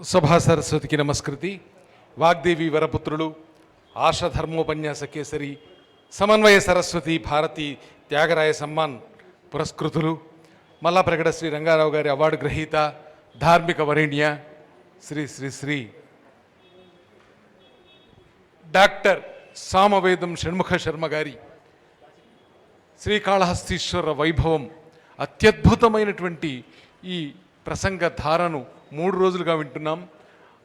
సభా సరస్వతికి నమస్కృతి. వాగ్దేవి వరపుత్రులు ఆశధర్మోపన్యాస కేసరి సమన్వయ సరస్వతి భారతి త్యాగరాయ సమ్మాన్ పురస్కృతులు మల్లాప్రగడ శ్రీ రంగారావు గారి అవార్డు గ్రహీత ధార్మిక వరేణ్య శ్రీ శ్రీ శ్రీ డాక్టర్ సామవేదం షణ్ముఖ శర్మ గారి శ్రీకాళహస్తీశ్వర వైభవం అత్యద్భుతమైనటువంటి ఈ ప్రసంగ ధారను మూడు రోజులుగా వింటున్నాం.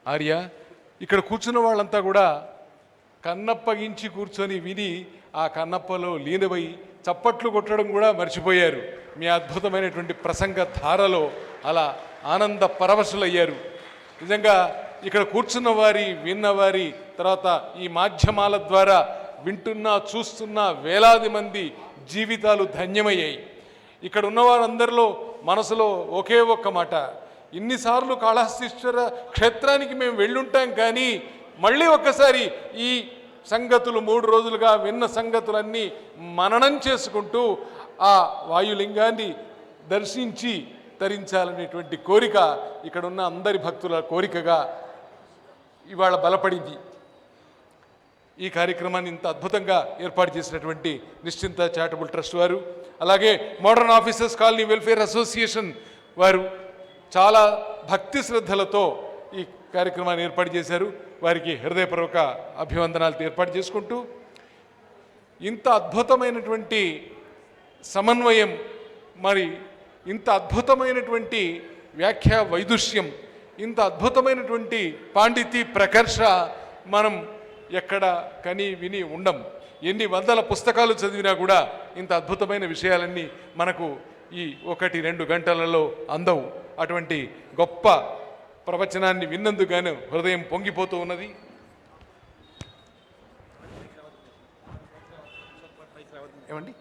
ఆర్య ఇక్కడ కూర్చున్న వాళ్ళంతా కూడా కన్నప్పగించి కూర్చొని విని ఆ కన్నప్పలో లీనమై చప్పట్లు కొట్టడం కూడా మర్చిపోయారు. మీ అద్భుతమైనటువంటి ప్రసంగ ధారలో అలా ఆనంద పరవశులయ్యారు. నిజంగా ఇక్కడ కూర్చున్న వారి విన్నవారి తర్వాత ఈ మాధ్యమాల ద్వారా వింటున్న చూస్తున్న వేలాది మంది జీవితాలు ధన్యమయ్యాయి. ఇక్కడ ఉన్న వారందరిలో మనసులో ఒకే ఒక్క మాట ఇన్నిసార్లు కాళహస్తీశ్వర క్షేత్రానికి మేము వెళ్ళుంటాం కానీ మళ్ళీ ఒక్కసారి ఈ సంగతులు మూడు రోజులుగా విన్న సంగతులన్నీ మననం చేసుకుంటూ ఆ వాయులింగాన్ని దర్శించి తరించాలనేటువంటి కోరిక ఇక్కడ ఉన్న అందరి భక్తుల కోరికగా ఇవాళ బలపడింది. ఈ కార్యక్రమాన్ని ఇంత అద్భుతంగా ఏర్పాటు చేసినటువంటి నిశ్చింత చారిటబుల్ ట్రస్ట్ వారు అలాగే modern officers colony welfare association వారు చాలా భక్తి శ్రద్ధలతో ఈ కార్యక్రమాన్ని ఏర్పాటు చేశారు. వారికి హృదయపూర్వక అభివందనాలు ఏర్పాటు చేసుకుంటూ ఇంత అద్భుతమైనటువంటి సమన్వయం మరి ఇంత అద్భుతమైనటువంటి వ్యాఖ్య వైదుష్యం ఇంత అద్భుతమైనటువంటి పాండితి ప్రకర్ష మనం ఎక్కడ కని విని ఉండం. ఎన్ని వందల పుస్తకాలు చదివినా కూడా ఇంత అద్భుతమైన విషయాలన్నీ మనకు ఈ ఒకటి రెండు గంటలలో అందవు. అటువంటి గొప్ప ప్రవచనాన్ని విన్నందుకు హృదయం పొంగిపోతూ ఉన్నది. ఏమండి?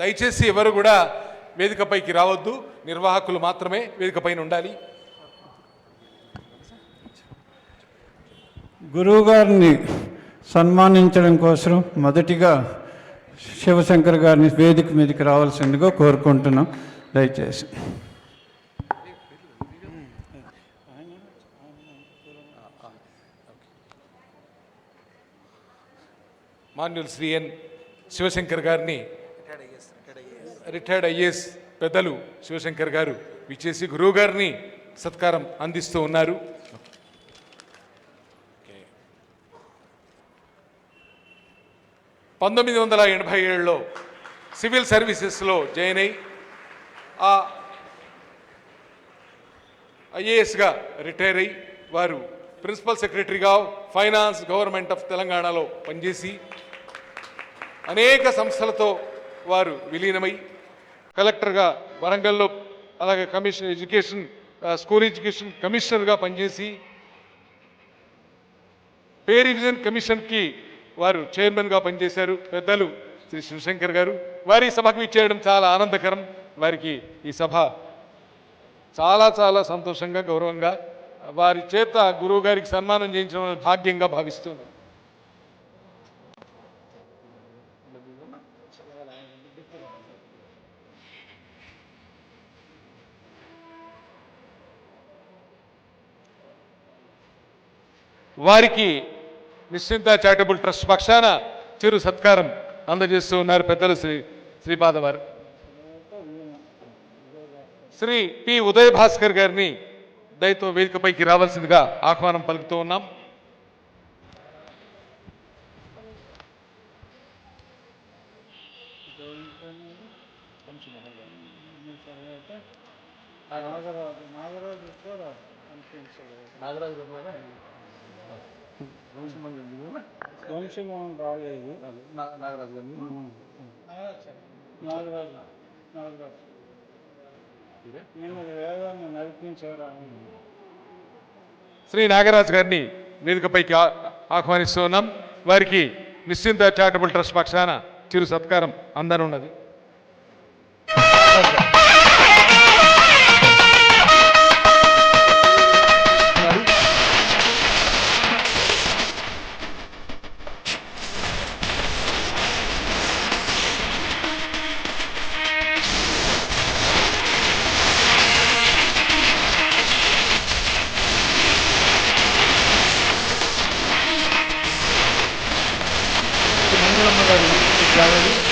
దయచేసి ఎవరు కూడా వేదికపైకి రావద్దు. నిర్వాహకులు మాత్రమే వేదికపైన ఉండాలి. గురువుగారిని సన్మానించడం కోసం మొదటిగా శివశంకర్ గారిని వేదిక మీదకి రావాల్సిందిగా కోరుకుంటున్నాం. దయచేసి. మాన్యుల్ శ్రీ ఎన్ శివశంకర్ గారిని రిటైర్డ్ ఐఏఎస్ పెద్దలు శివశంకర్ గారు విచ్చేసి గురువు గారిని సత్కారం అందిస్తూ ఉన్నారు. పంతొమ్మిది వందల ఎనభై ఏడులో సివిల్ సర్వీసెస్లో జాయిన్ అయి ఆ ఐఏఎస్గా రిటైర్ అయి వారు ప్రిన్సిపల్ సెక్రటరీగా ఫైనాన్స్ గవర్నమెంట్ ఆఫ్ తెలంగాణలో పనిచేసి అనేక సంస్థలతో వారు విలీనమై కలెక్టర్గా వరంగల్లో అలాగే కమిషన్ ఎడ్యుకేషన్ స్కూల్ ఎడ్యుకేషన్ కమిషనర్గా పనిచేసి పే రివిజన్ కమిషన్కి వారు చైర్మన్గా పనిచేశారు. పెద్దలు శ్రీ శివశంకర్ గారు వారి సభకు ఇచ్చేయడం చాలా ఆనందకరం. వారికి ఈ సభ చాలా చాలా సంతోషంగా గౌరవంగా వారి చేత గురువు గారికి సన్మానం చేయించడం భాగ్యంగా భావిస్తున్నాను వారికి నిశ్చింత చారిటబుల్ ట్రస్ట్ పక్షాన చిరు సత్కారం అందజేస్తూ ఉన్నారు పెద్దలు శ్రీ శ్రీపాద వారు శ్రీ పి. ఉదయ భాస్కర్ గారిని దయతో వేదికపైకి రావాల్సిందిగా ఆహ్వానం పలుకుతూ ఉన్నాం. వంశమోహన్ రాలేదు నాగరాజు నాగరాజు. నాగరాజు. శ్రీ నాగరాజు గారిని వేదికపైకి ఆ- ఆహ్వానిస్తూ ఉన్నాం వారికి నిశ్చింత చారిటబుల్ ట్రస్ట్ పక్షాన చిరు సత్కారం అందనున్నది. Tchau,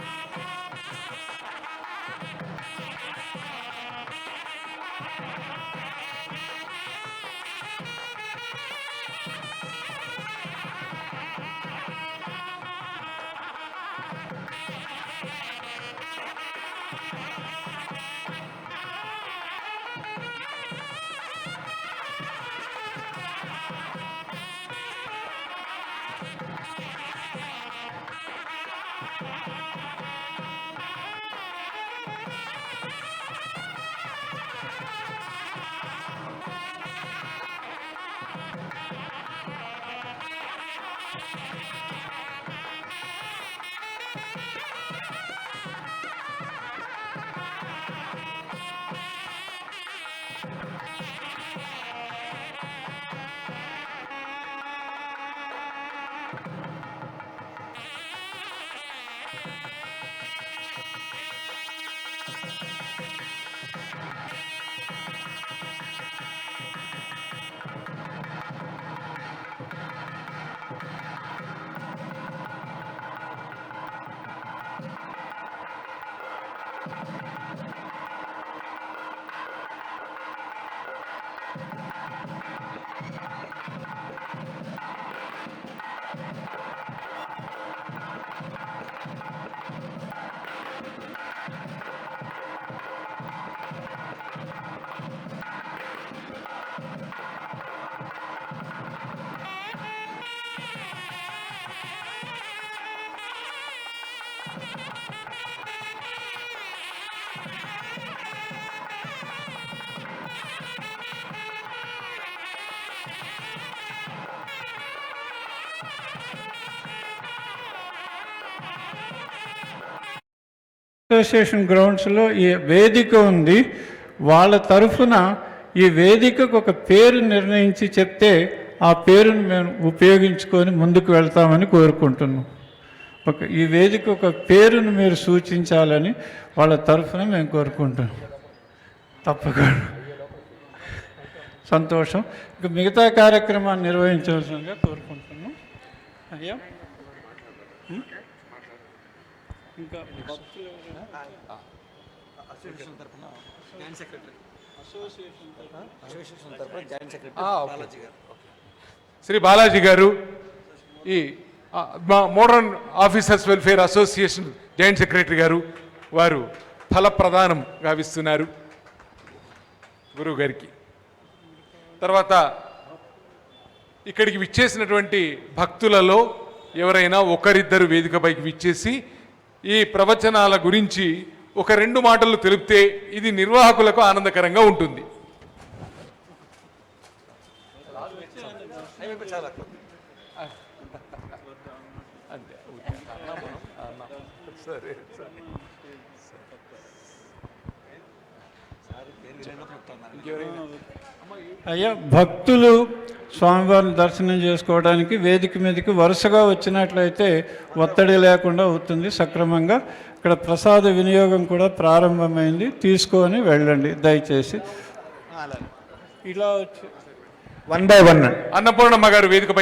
అసోసియేషన్ గ్రౌండ్స్లో ఈ వేదిక ఉంది. వాళ్ళ తరఫున ఈ వేదికకు ఒక పేరు నిర్ణయించి చెప్తే ఆ పేరును మేము ఉపయోగించుకొని ముందుకు వెళ్తామని కోరుకుంటున్నాం. ఒక ఈ వేదిక ఒక పేరును మీరు సూచించాలని వాళ్ళ తరఫున మేము కోరుకుంటున్నాం. తప్పకుండా. సంతోషం. ఇక మిగతా కార్యక్రమాన్ని నిర్వహించవలసిందిగా కోరుకుంటున్నాం. అయ్యా. ఇంకా? అసోసియేషన్ తరఫున జాయింట్ సెక్రటరీ. అసోసియేషన్ తరఫున అసోసియేషన్ తరఫున జాయింట్ సెక్రటరీ. ఓకే. బాలాజీ గారు. శ్రీ బాలాజీ గారు ఈ మా modern officers welfare association joint secretary గారు వారు ఫల ప్రదానం గావిస్తున్నారు గురువు గారికి. తర్వాత ఇక్కడికి విచ్చేసినటువంటి భక్తులలో ఎవరైనా ఒకరిద్దరు వేదికపైకి విచ్చేసి ఈ ప్రవచనాల గురించి ఒక రెండు మాటలు తెలిపితే ఇది నిర్వాహకులకు ఆనందకరంగా ఉంటుంది. సరే ఇంకెవరైనా? అయ్యా భక్తులు స్వామివారిని దర్శనం చేసుకోవడానికి వేదిక మీదకి వరుసగా వచ్చినట్లయితే ఒత్తిడి లేకుండా అవుతుంది సక్రమంగా. ఇక్కడ ప్రసాద వినియోగం కూడా ప్రారంభమైంది. తీసుకొని వెళ్ళండి దయచేసి. అలాగే. ఇలా వచ్చి వన్ బై వన్ అన్నపూర్ణమ్మ గారు వేదికపై